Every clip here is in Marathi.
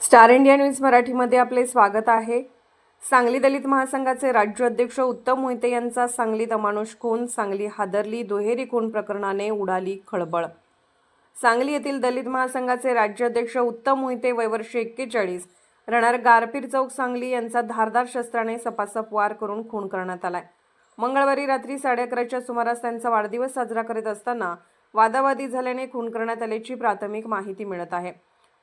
स्टार इंडिया न्यूज मराठीमध्ये आपले स्वागत आहे. सांगली दलित महासंघाचे राज्य अध्यक्ष उत्तम मोहिते यांचा सांगलीत अमानुष खून सांगली हादरली दुहेरी खून प्रकरणाने उडाली खळबळ. सांगली येथील दलित महासंघाचे राज्य अध्यक्ष उत्तम मोहिते वयवर्ष एक्केचाळीस राहणार गारपीर चौक सांगली यांचा धारदार शस्त्राने सपासप वार करून खून करण्यात आलाय. मंगळवारी रात्री साडे अकराच्या सुमारास त्यांचा वाढदिवस साजरा करीत असताना वादावादी झाल्याने खून करण्यात आल्याची प्राथमिक माहिती मिळत आहे.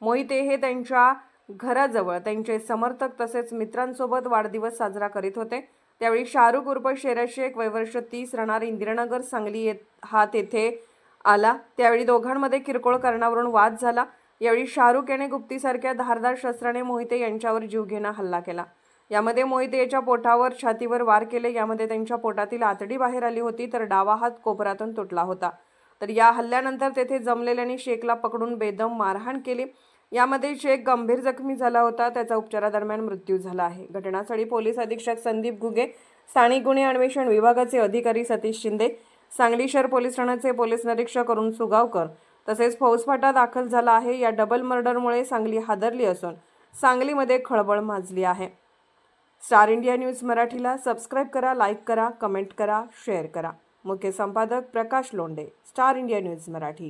मोहिते हे त्यांच्या घराजवळ त्यांचे समर्थक तसेच मित्रांसोबत वाढदिवस साजरा करीत होते. त्यावेळी शाहरुख उर्फ शेरा शेख वयवर्ष तीस राहणार इंदिरानगर सांगली येत हा तेथे आला. त्यावेळी दोघांमध्ये किरकोळ कारणावरून वाद झाला. यावेळी शाहरुख याने गुप्तीसारख्या धारदार शस्त्राने मोहिते यांच्यावर जीवघेणा हल्ला केला. यामध्ये मोहिते याच्या पोटावर छातीवर वार केले. यामध्ये त्यांच्या पोटातील आतडी बाहेर आली होती तर डावा हात कोपरातून तुटला होता. तर या हल्ल्यानंतर तेथे जमलेल्यांनी शेखला पकडून बेदम मारहाण केली. यामध्ये शेख गंभीर जखमी झाला होता. त्याचा उपचारादरम्यान मृत्यू झाला आहे. घटनास्थळी पोलीस अधीक्षक संदीप घुगे स्थानिक गुन्हे अन्वेषण विभागाचे अधिकारी सतीश शिंदे सांगली शहर पोलीस ठाण्याचे पोलीस निरीक्षक अरुण सुगावकर तसेच फौजफाटा दाखल झाला आहे. या डबल मर्डरमुळे सांगली हादरली असून सांगलीमध्ये खळबळ माजली आहे. स्टार इंडिया न्यूज मराठीला सबस्क्राईब करा लाईक करा कमेंट करा शेअर करा. मुख्य संपादक Prakash Londe star India news Marathi.